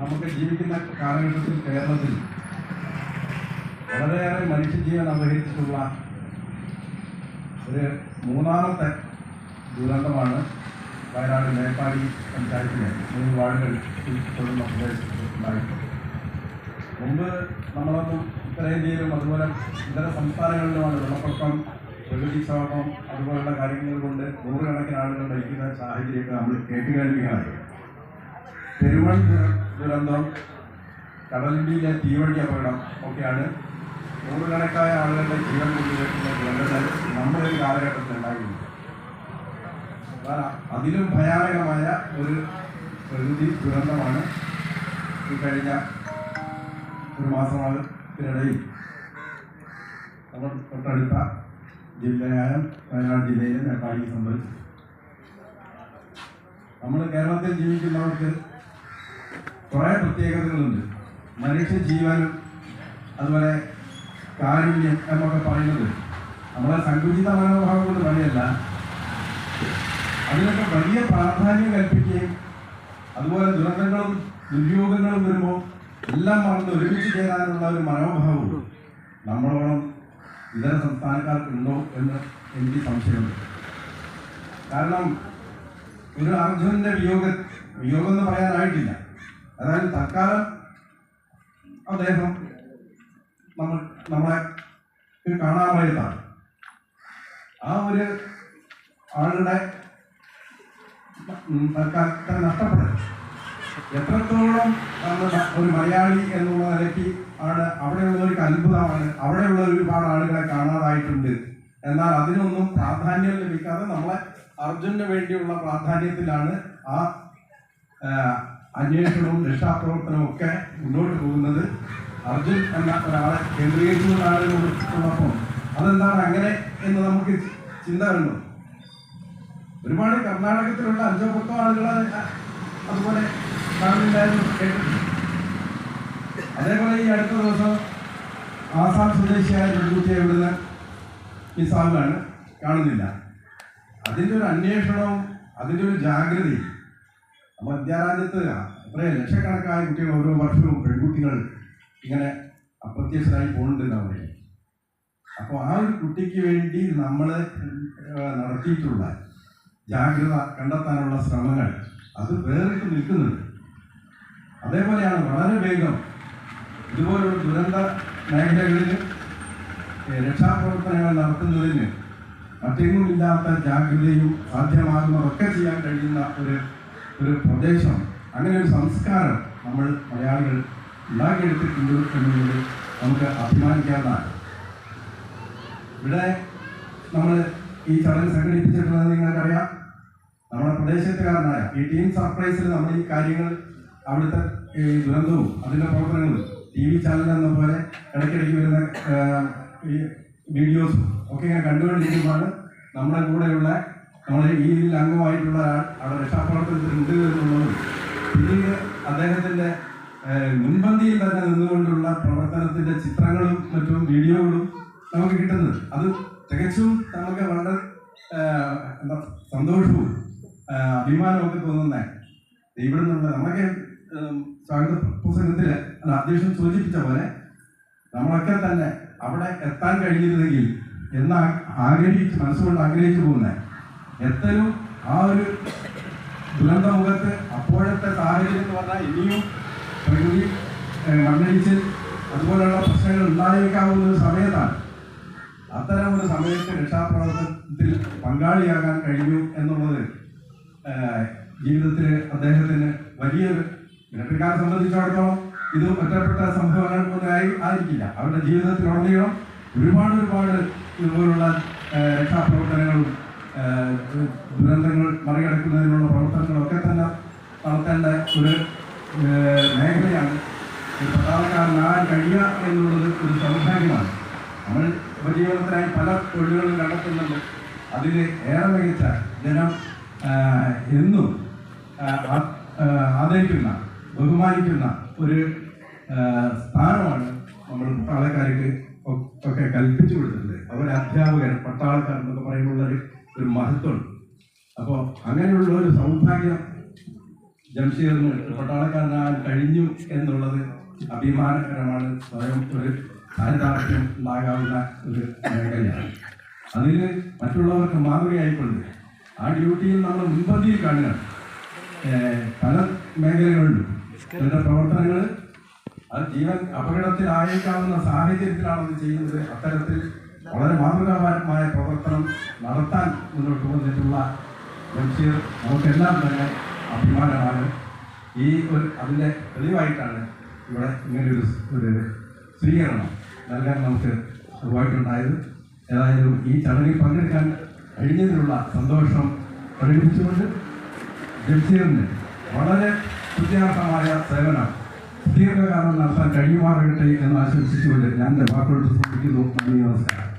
നമുക്ക് ജീവിക്കുന്ന കാലഘട്ടത്തിൽ കേരളത്തിൽ വളരെയേറെ മനുഷ്യജീവൻ അപഹരിച്ചിട്ടുള്ള ഒരു മൂന്നാമത്തെ ദുരന്തമാണ് വയനാട് മേപ്പാടി പഞ്ചായത്തിലെ മൂന്ന് വാർഡുകൾ ഉൾപ്പെടുന്ന പ്രദേശത്ത് മുമ്പ് നമ്മളൊന്നും ഉത്തരേന്ത്യയിലും അതുപോലെ ഇതര സംസ്ഥാനങ്ങളിലുമാണ് വെള്ളപ്പൊക്കം പ്രകൃതിക്ഷോഭം അതുപോലുള്ള കാര്യങ്ങൾ കൊണ്ട് നൂറുകണക്കിന് ആളുകൾ ഭരിക്കുന്ന സാഹചര്യമൊക്കെ നമ്മൾ കേട്ടുകേൾവികളായി പെരുവൺ ദുരന്തം കടലിടിയിലെ തീവണ്ടി അപകടം ഒക്കെയാണ് നൂറുകണക്കായ ആളുകളുടെ ജീവൻ കൊണ്ടുവരുന്ന ദുരന്തങ്ങൾ നമ്മുടെ ഒരു കാലഘട്ടത്തിൽ ഉണ്ടായിരുന്നു അതിലും ഭയാനകമായ ഒരു പ്രകൃതി ദുരന്തമാണ് ഈ കഴിഞ്ഞ ഒരു മാസത്തിനിടയിൽ. നമ്മൾ തൊട്ടടുത്ത ജില്ലയായ വയനാട് ജില്ലയിലെ മേപ്പാടി സംഭവിച്ചു. നമ്മൾ കേരളത്തിൽ ജീവിക്കുന്നവർക്ക് കുറേ പ്രത്യേകതകളുണ്ട്. മനുഷ്യ ജീവനും അതുപോലെ കാരുണ്യം എന്നൊക്കെ പറയുന്നത് നമ്മളെ സങ്കുചിത മനോഭാവം കൊണ്ട് പറയല്ല അതിനൊക്കെ വലിയ പ്രാധാന്യം കൽപ്പിക്കുകയും അതുപോലെ ദുരന്തങ്ങളും ദുര്യോഗങ്ങളും വരുമ്പോൾ എല്ലാം മറന്ന് ഒരുമിച്ച് ചേരാനുള്ള ഒരു മനോഭാവവും നമ്മളോളം ഇതര സംസ്ഥാനക്കാർക്കുണ്ടോ എന്ന് എനിക്ക് സംശയമുണ്ട്. കാരണം ഒരു അർജുനന്റെ വിയോഗ വിയോഗം എന്ന് പറയാനായിട്ടില്ല. അതായത് തൽക്കാലം അദ്ദേഹം നമ്മൾ നമ്മളെ കാണാമായതാണ് ആ ഒരു ആളുടെ തൽക്കാലത്തെ നഷ്ടപ്പെടും. എത്രത്തോളം ഒരു മലയാളി എന്നുള്ള നിലയ്ക്ക് ആണ് അവിടെയുള്ള ഒരു അത്ഭുതമാണ് അവിടെയുള്ള ഒരുപാട് ആളുകളെ കാണാതായിട്ടുണ്ട് എന്നാൽ അതിനൊന്നും പ്രാധാന്യം ലഭിക്കാതെ നമ്മളെ അർജുനന് വേണ്ടിയുള്ള പ്രാധാന്യത്തിലാണ് ആ, അന്വേഷണവും രക്ഷാപ്രവർത്തനവും ഒക്കെ മുന്നോട്ട് പോകുന്നത് അർജുൻ എന്ന ഒരാളെ കേന്ദ്രീകരിക്കുന്ന ആളുകളോടൊപ്പം അതെന്താണ് അങ്ങനെ എന്ന് നമുക്ക് ചിന്ത വരുന്നു ഒരുപാട് കർണാടകത്തിലുള്ള അഞ്ചോ പത്തോ ആളുകളെ അതുപോലെ കാണുന്നുണ്ടായിരുന്നു അതേപോലെ ഈ അടുത്ത ദിവസം ആസാം സ്വദേശിയായ പെൺകുട്ടിയെ ഇവിടുന്ന് മിസ്സാവുകയാണ് കാണുന്നില്ല. അതിന്റെ ഒരു അന്വേഷണവും അതിന്റെ ഒരു ജാഗ്രതയും അപ്പോൾ വിദ്യാരാജ്യത്ത് എത്രയും ലക്ഷക്കണക്കായ കുട്ടികൾ ഓരോ വർഷവും പെൺകുട്ടികൾ ഇങ്ങനെ അപ്രത്യക്ഷരായി പോകുന്നുണ്ട് അവിടെ അപ്പോൾ ആ ഒരു കുട്ടിക്ക് വേണ്ടി നമ്മൾ നടത്തിയിട്ടുള്ള ജാഗ്രത കണ്ടെത്താനുള്ള ശ്രമങ്ങൾ അത് വേറിട്ട് നിൽക്കുന്നുണ്ട്. അതേപോലെയാണ് വളരെ വേഗം ഇതുപോലുള്ള ദുരന്ത മേഖലകളിൽ രക്ഷാപ്രവർത്തനങ്ങൾ നടത്തുന്നതിന് മറ്റെങ്ങുമില്ലാത്ത ജാഗ്രതയും സാധ്യമാകുന്നതൊക്കെ ചെയ്യാൻ കഴിയുന്ന ഒരു ഒരു പ്രദേശം അങ്ങനെ ഒരു സംസ്കാരം നമ്മൾ മലയാളികൾ ഉണ്ടാക്കിയെടുത്തിട്ടുണ്ട് എന്നുള്ളത് നമുക്ക് അഭിമാനിക്കാവുന്നതാണ്. ഇവിടെ നമ്മൾ ഈ ചടങ്ങ് സംഘടിപ്പിച്ചിട്ടുള്ളത് നിങ്ങൾക്കറിയാം. നമ്മുടെ പ്രദേശത്തുകാരനായ ഈ ടീം സർപ്രൈസിൽ നമ്മൾ ഈ കാര്യങ്ങൾ അവിടുത്തെ ഈ ദുരന്തവും അതിന്റെ പ്രവർത്തനങ്ങളും ടി വി ചാനൽ എന്ന പോലെ ഇടയ്ക്കിടയ്ക്ക് വരുന്ന ഈ വീഡിയോസും ഒക്കെ ഇങ്ങനെ കണ്ടുകൊണ്ടിരിക്കുമ്പോഴാണ് നമ്മുടെ കൂടെയുള്ള നമ്മുടെ ഈ ഇതിൽ അംഗമായിട്ടുള്ള അവിടെ രക്ഷാപ്രവർത്തനത്തിൽ ഉണ്ട് എന്നുള്ളതും പിന്നീട് അദ്ദേഹത്തിന്റെ മുൻപന്തിയിൽ തന്നെ നിന്നുകൊണ്ടുള്ള പ്രവർത്തനത്തിന്റെ ചിത്രങ്ങളും മറ്റും വീഡിയോകളും നമുക്ക് കിട്ടുന്നത്. അത് തികച്ചും നമുക്ക് വളരെ എന്താ സന്തോഷവും അഭിമാനമൊക്കെ തോന്നുന്ന. ഇവിടെ നിന്നുള്ള നമ്മളൊക്കെ സ്വാഗത പ്രസംഗത്തിൽ അല്ല അധ്യക്ഷൻ സൂചിപ്പിച്ച പോലെ നമ്മളൊക്കെ തന്നെ അവിടെ എത്താൻ കഴിഞ്ഞിരുന്നെങ്കിൽ എന്ന് ആഗ്രഹിച്ച് മനസ്സുകൊണ്ട് ആഗ്രഹിച്ചു പോകുന്ന. എത്തലും ആ ഒരു ദുരന്ത മുഖത്ത് അപ്പോഴത്തെ സാഹചര്യം എന്ന് പറഞ്ഞാൽ ഇനിയും പ്രകൃതി മണ്ണിടിച്ച് അതുപോലെയുള്ള പ്രശ്നങ്ങൾ ഉണ്ടായേക്കാവുന്ന ഒരു സമയത്താണ്. അത്തരം ഒരു സമയത്ത് രക്ഷാപ്രവർത്തനത്തിൽ പങ്കാളിയാകാൻ കഴിഞ്ഞു എന്നുള്ളത് ജീവിതത്തിൽ അദ്ദേഹത്തിന് വലിയൊരു ഇലക്ട്രിക്കാരെ സംബന്ധിച്ചിടത്തോളം ഇത് ഒറ്റപ്പെട്ട സംഭവങ്ങൾ ആയിരിക്കില്ല. അവരുടെ ജീവിതത്തിലുടനീളം ഒരുപാട് ഒരുപാട് ഇതുപോലുള്ള രക്ഷാപ്രവർത്തനങ്ങളും ദുരന്തങ്ങൾ മറികടക്കുന്നതിനുള്ള പ്രവർത്തനങ്ങളൊക്കെ തന്നെ നടത്തേണ്ട ഒരു മേഖലയാണ്. ഒരു പട്ടാളക്കാരനാകാൻ കഴിയുക എന്നുള്ളത് ഒരു സൗഭാഗ്യമാണ്. നമ്മൾ ഉപജീവനത്തിനായി പല തൊഴിലുകളും കണ്ടെത്തുന്നുണ്ട് അതിൽ ഏറെ മികച്ച ജനം എന്നും ആദരിക്കുന്ന ബഹുമാനിക്കുന്ന ഒരു സ്ഥാനമാണ് നമ്മൾ പട്ടാളക്കാർക്ക് ഒക്കെ കൽപ്പിച്ചു കൊടുത്തിട്ടുണ്ട് അവരെ അധ്യാപകർ പട്ടാളക്കാർ എന്നൊക്കെ പറയുമ്പോൾ ഒരു മഹത്വമുണ്ട്. അപ്പോൾ അങ്ങനെയുള്ള ഒരു സൗഭാഗ്യം ജംഷീറിന് പട്ടാളക്കാരനാകാൻ കഴിഞ്ഞു എന്നുള്ളത് അഭിമാനകരമാണ്. സ്വയം ഒരു ചാരിതാർത്ഥ്യം ഉണ്ടാകാവുന്ന ഒരു മേഖലയാണ്. അതിൽ മറ്റുള്ളവർക്ക് മാതൃകയായിക്കൊണ്ട് ആ ഡ്യൂട്ടിയിൽ നമ്മൾ മുൻപന്തിയിൽ കാണുക പല മേഖലകളിലും ചില പ്രവർത്തനങ്ങൾ അത് ജീവൻ അപകടത്തിലായേക്കാവുന്ന സാഹചര്യത്തിലാണ് അത് ചെയ്യുന്നത്. അത്തരത്തിൽ വളരെ മാതൃകാപരമായ പ്രവർത്തനം നടത്താൻ മുന്നോട്ട് വന്നിട്ടുള്ള ബഷീർ നമുക്കെല്ലാം തന്നെ അഭിമാനമാണ്. ഈ ഒരു അതിന്റെ തെളിവായിട്ടാണ് ഇവിടെ ഇങ്ങനൊരു ഒരു സ്വീകരണം നൽകാൻ നമുക്ക് സുഖമായിട്ടുണ്ടായത് ഏതായാലും ഈ ചടങ്ങിൽ പങ്കെടുക്കാൻ കഴിഞ്ഞതിലുള്ള സന്തോഷം പ്രകടിപ്പിച്ചുകൊണ്ട് ജംഷീറിന് വളരെ സുദ്യാർത്ഥമായ സേവനം ദീർഘകാലം നടത്താൻ കഴിയുമാറട്ടെ എന്ന് ആശംസിച്ചുകൊണ്ട് ഞാൻ എന്റെ വാക്കുകൾ സമർപ്പിക്കുന്നു നന്ദി നമസ്കാരം.